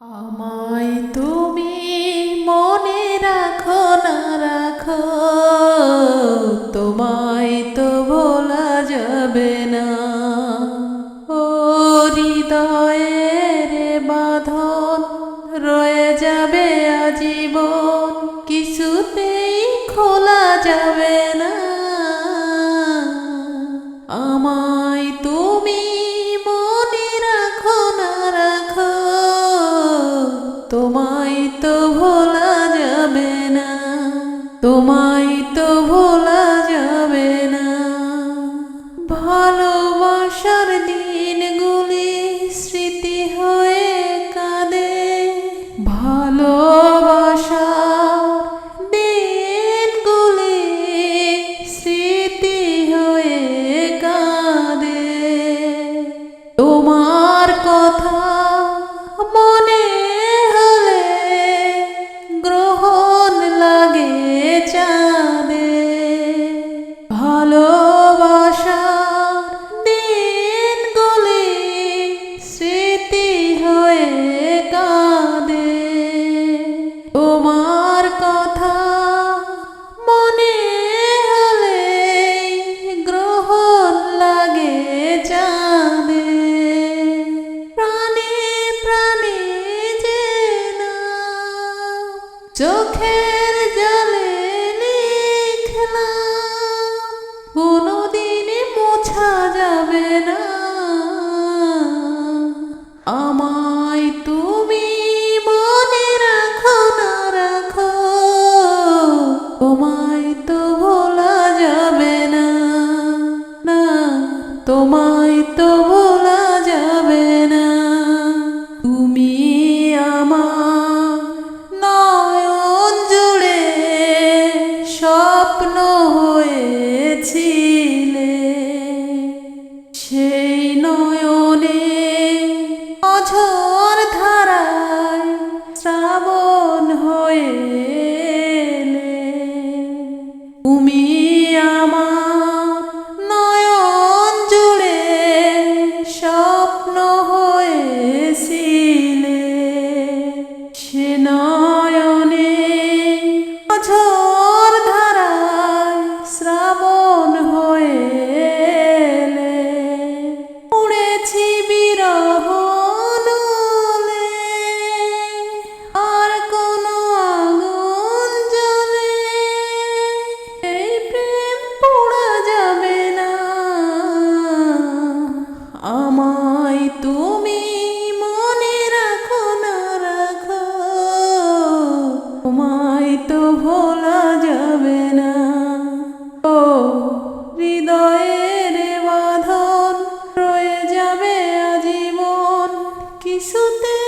আমায় তুমি মনে রাখো, না রাখো, তোমায় তো ভোলা যাবে না। ও হৃদয়ের বাঁধন রয়ে যাবে আজীবন কিছুতেই তোমায় তো ভোলা যাবে না। ভালোবাসার দিনগুলি স্মৃতি হয়ে কাঁদে। ভালোবাসার চোখের জলে লিখলাম কোনোদিন মোছা যাবে না। আমায় তুমি মনে রাখো না রাখো, তোমায় তো ভোলা যাবে না। না, তোমার সাগর ধারায় শ্রাবণ হয়ে তুমি আমার নয়ন জুড়ে স্বপ্ন হয়েছিলে। সে নয়নে অঝর Something